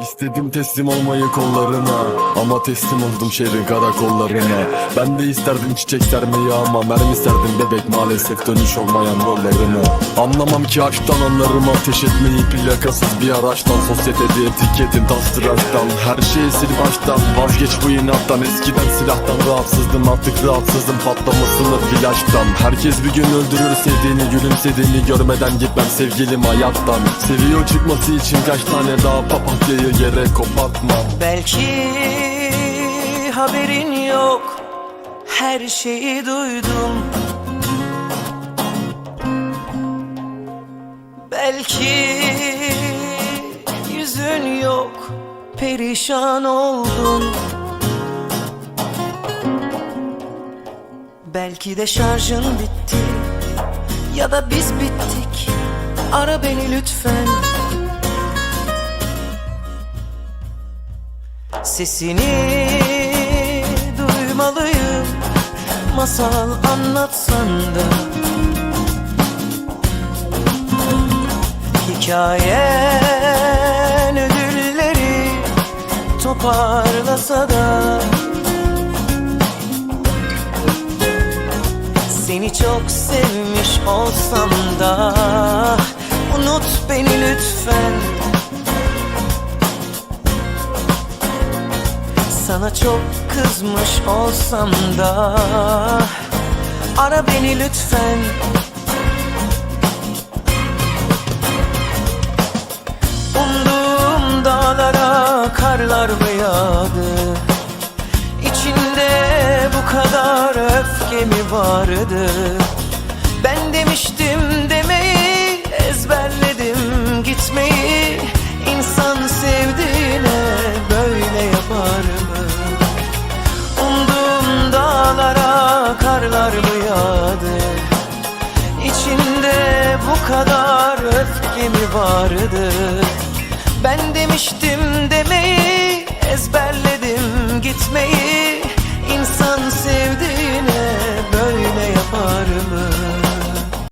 İstedim teslim olmayı kollarına Ama teslim oldum şehrin karakollarına. Ben de isterdim çiçek sermeyi ama Mermi serdim bebek maalesef dönüş olmayan rollerine. Anlamam ki aşktan anlarım ateş etmeyi Plakasız bir araçtan Sosyetede etiketin tas tıraştan. Her şeyi sil baştan Vazgeç bu inattan. Eskiden silahtan rahatsızdım artık rahatsızım Patlamasını flaştan. Herkes bir gün öldürür sevdiğini gülümsediğini Görmeden gitmem sevgilim hayattan. Seviyor çıkması için kaç tane daha papatyayı yere kopartmam Belki haberin yok. Her şeyi duydum. Belki yüzün yok. Perişan oldun Belki de şarjın bitti. Ya da biz bittik. Ara beni lütfen Sesini duymalıyım. Masal anlatsan da. Hikayen ödülleri toparlasa da. Seni çok sevmiş olsam da. Unut beni lütfen Sana çok kızmış olsam da Ara beni lütfen. Umduğum dağlara karlar mı yağdı? İçinde bu kadar öfke mi vardı bu kadar öfke mi vardı. Ben demiştim demeyi ezberledim gitmeyi